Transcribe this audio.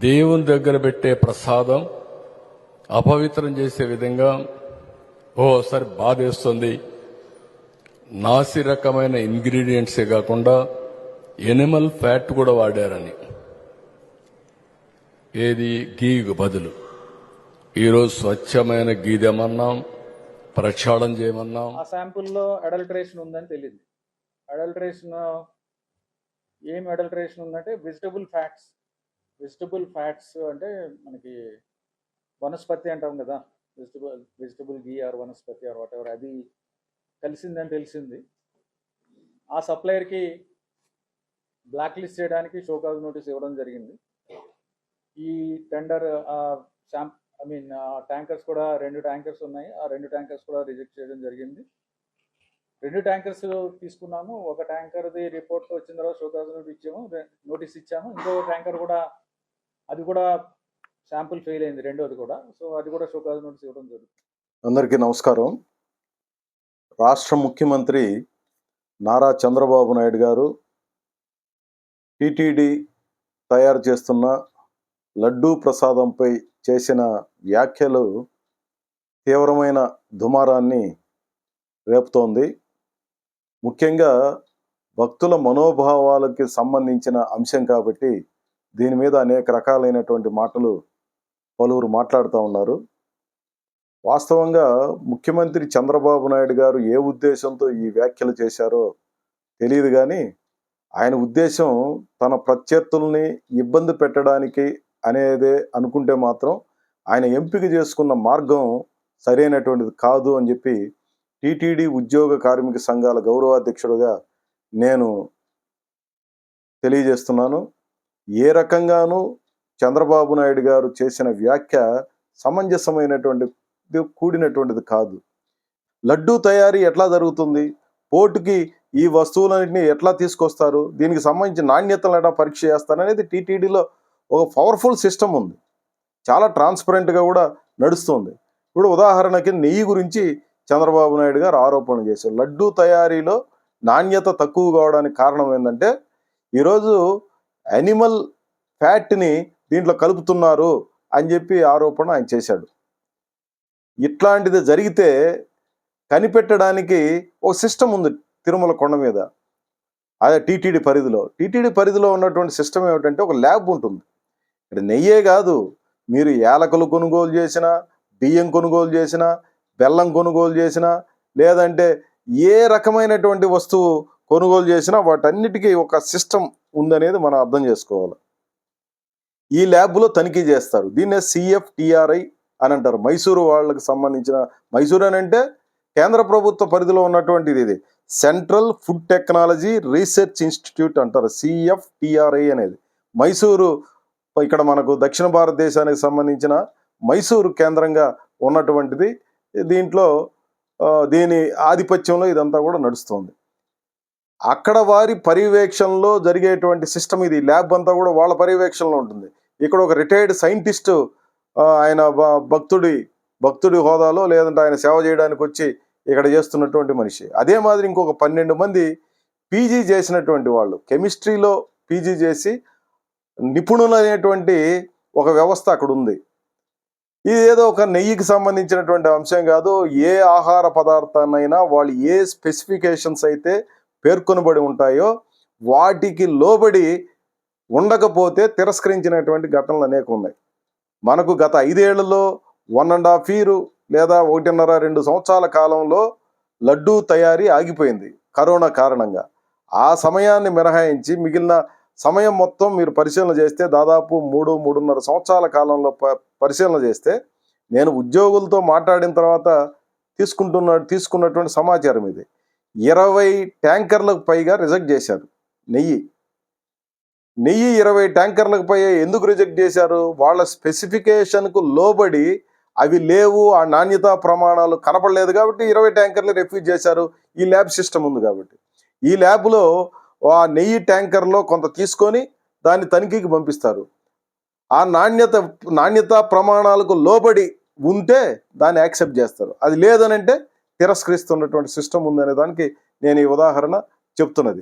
దేవుని దగ్గర పెట్టే ప్రసాదం అపవిత్రం చేసే విధంగా ఓసారి బాధేస్తుంది. నాసి రకమైన ఇంగ్రీడియంట్సే కాకుండా ఎనిమల్ ఫ్యాట్ కూడా వాడారని. ఏది? గీకు బదులు. ఈరోజు స్వచ్ఛమైన గీదేమన్నాం ప్రక్షాళన చేయమన్నాం. ఆ శాంపుల్లో అడల్టరేషన్ ఉందని తెలియదు. అడల్టరేషన్ ఏం అడల్టరేషన్ ఉందంటే వెజిటబుల్ ఫ్యాట్స్. వెజిటబుల్ ఫ్యాట్స్ అంటే మనకి వనస్పతి అంటాం కదా. Vegetable vegetable ghee or vanaspati or what అది కలిసిందని తెలిసింది. ఆ సప్లయర్కి బ్లాక్ లిస్ట్ చేయడానికి షోకాజ్ నోటీస్ ఇవ్వడం జరిగింది. ఈ టెండర్ శాంప్ ఐ మీన్ ట్యాంకర్స్ కూడా రెండు ట్యాంకర్స్ ఉన్నాయి. ఆ రెండు ట్యాంకర్స్ కూడా రిజెక్ట్ చేయడం జరిగింది. రెండు ట్యాంకర్స్ తీసుకున్నాము. ఒక ట్యాంకర్ది రిపోర్ట్ వచ్చిన తర్వాత షోకాజ్ నోటీస్ ఇచ్చాము. నోటీస్ ఇచ్చాము. ఇంకో ట్యాంకర్ కూడా అది కూడా శాంపుల్ ఫెయిల్ అయింది రెండోది కూడా. సో అది కూడా షోకాజ్ నోటీస్ ఇవ్వడం జరుగుతుంది. అందరికీ నమస్కారం. రాష్ట్ర ముఖ్యమంత్రి నారా చంద్రబాబు నాయుడు గారు టీటీడీ తయారు చేస్తున్న లడ్డూ ప్రసాదంపై చేసిన వ్యాఖ్యలు తీవ్రమైన దుమారాన్ని రేపుతోంది. ముఖ్యంగా భక్తుల మనోభావాలకి సంబంధించిన అంశం కాబట్టి దీని మీద అనేక రకాలైనటువంటి మాటలు పలువురు మాట్లాడుతూ ఉన్నారు. వాస్తవంగా ముఖ్యమంత్రి చంద్రబాబు నాయుడు గారు ఏ ఉద్దేశంతో ఈ వ్యాఖ్యలు చేశారో తెలియదు కానీ ఆయన ఉద్దేశం తన ప్రత్యర్థుల్ని ఇబ్బంది పెట్టడానికి అనేదే అనుకుంటే మాత్రం ఆయన ఎంపిక చేసుకున్న మార్గం సరైనటువంటిది కాదు అని చెప్పి టీటీడీ ఉద్యోగ కార్మిక సంఘాల గౌరవాధ్యక్షుడుగా నేను తెలియజేస్తున్నాను. ఏ రకంగానూ చంద్రబాబు నాయుడు గారు చేసిన వ్యాఖ్య సమంజసమైనటువంటి కూడినటువంటిది కాదు. లడ్డూ తయారీ ఎట్లా జరుగుతుంది? పోర్టుకి ఈ వస్తువులన్నింటినీ ఎట్లా తీసుకొస్తారు? దీనికి సంబంధించి నాణ్యతలు ఎట్లా పరీక్ష చేస్తారు? అనేది టీటీడీలో ఒక పవర్ఫుల్ సిస్టమ్ ఉంది. చాలా ట్రాన్స్పరెంట్గా కూడా నడుస్తుంది. ఇప్పుడు ఉదాహరణకి నెయ్యి గురించి చంద్రబాబు నాయుడు గారు ఆరోపణ చేశారు. లడ్డూ తయారీలో నాణ్యత తక్కువ కావడానికి కారణం ఏంటంటే ఈరోజు యానిమల్ ఫ్యాట్ని దీంట్లో కలుపుతున్నారు అని చెప్పి ఆరోపణ ఆయన చేశాడు. ఇట్లాంటిది జరిగితే కనిపెట్టడానికి ఒక సిస్టమ్ ఉంది తిరుమల కొండ మీద. అదే టీటీడీ పరిధిలో. టీటీడీ పరిధిలో ఉన్నటువంటి సిస్టమ్ ఏమిటంటే ఒక ల్యాబ్ ఉంటుంది. ఇక్కడ నెయ్యే కాదు. మీరు యాలకులు కొనుగోలు చేసినా బియ్యం కొనుగోలు చేసినా బెల్లం కొనుగోలు చేసినా లేదంటే ఏ రకమైనటువంటి వస్తువు కొనుగోలు చేసినా వాటన్నిటికీ ఒక సిస్టమ్ ఉందనేది మనం అర్థం చేసుకోవాలి. ఈ ల్యాబ్లో తనిఖీ చేస్తారు. దీన్నే సిఎఫ్టిఆర్ఐ అని అంటారు. మైసూరు వాళ్ళకి సంబంధించిన మైసూరు అని అంటే కేంద్ర ప్రభుత్వ పరిధిలో ఉన్నటువంటిది ఇది. Central food technology research institute అంటారు. సిఎఫ్టిఆర్ఐ అనేది. మైసూరు ఇక్కడ మనకు దక్షిణ భారతదేశానికి సంబంధించిన మైసూరు కేంద్రంగా ఉన్నటువంటిది. దీంట్లో దీని ఆధిపత్యంలో ఇదంతా కూడా నడుస్తుంది. అక్కడ వారి పర్యవేక్షణలో జరిగేటువంటి సిస్టమ్ ఇది. ల్యాబ్ అంతా కూడా వాళ్ళ పర్యవేక్షణలో ఉంటుంది. ఇక్కడ ఒక రిటైర్డ్ సైంటిస్ట్ ఆయన భ- భక్తుడి భక్తుడి హోదాలో లేదంటే ఆయన సేవ చేయడానికి వచ్చి ఇక్కడ చేస్తున్నటువంటి మనిషి. అదే మాదిరి ఇంకొక పన్నెండు మంది పీజీ చేసినటువంటి వాళ్ళు. కెమిస్ట్రీలో పీజీ చేసి నిపుణులు అనేటువంటి ఒక వ్యవస్థ అక్కడ ఉంది. ఇది ఏదో ఒక నెయ్యికి సంబంధించినటువంటి అంశం కాదు. ఏ ఆహార పదార్థాన్నైనా వాళ్ళు ఏ స్పెసిఫికేషన్స్ అయితే పేర్కొనబడి ఉంటాయో వాటికి లోబడి ఉండకపోతే తిరస్కరించినటువంటి ఘటనలు అనేక ఉన్నాయి. మనకు గత ఐదేళ్ళలో వన్ అండ్ హాఫ్ ఇయర్ లేదా ఒకటిన్నర రెండు సంవత్సరాల కాలంలో లడ్డూ తయారీ ఆగిపోయింది కరోనా కారణంగా. ఆ సమయాన్ని మినహాయించి మిగిలిన సమయం మొత్తం మీరు పరిశీలన చేస్తే దాదాపు మూడు మూడున్నర సంవత్సరాల కాలంలో ప పరిశీలన చేస్తే నేను ఉద్యోగులతో మాట్లాడిన తర్వాత తీసుకుంటున్న తీసుకున్నటువంటి సమాచారం ఇది. ఇరవై ట్యాంకర్లకు పైగా రిజెక్ట్ చేశారు. నెయ్యి. నెయ్యి ఇరవై ట్యాంకర్లకు పై ఎందుకు రిజెక్ట్ చేశారు? వాళ్ళ స్పెసిఫికేషన్కు లోబడి అవి లేవు ఆ నాణ్యతా ప్రమాణాలు కనపడలేదు కాబట్టి ఇరవై ట్యాంకర్లు రిఫ్యూజ్ చేశారు. ఈ ల్యాబ్ సిస్టమ్ ఉంది కాబట్టి. ఈ ల్యాబ్లో ఆ నెయ్యి ట్యాంకర్లో కొంత తీసుకొని దాన్ని తనిఖీకి పంపిస్తారు. ఆ నాణ్యత నాణ్యత ప్రమాణాలకు లోబడి ఉంటే దాన్ని యాక్సెప్ట్ చేస్తారు. అది లేదనంటే తిరస్కరిస్తున్నటువంటి సిస్టమ్ ఉందనే దానికి నేను ఈ ఉదాహరణ చెప్తున్నది.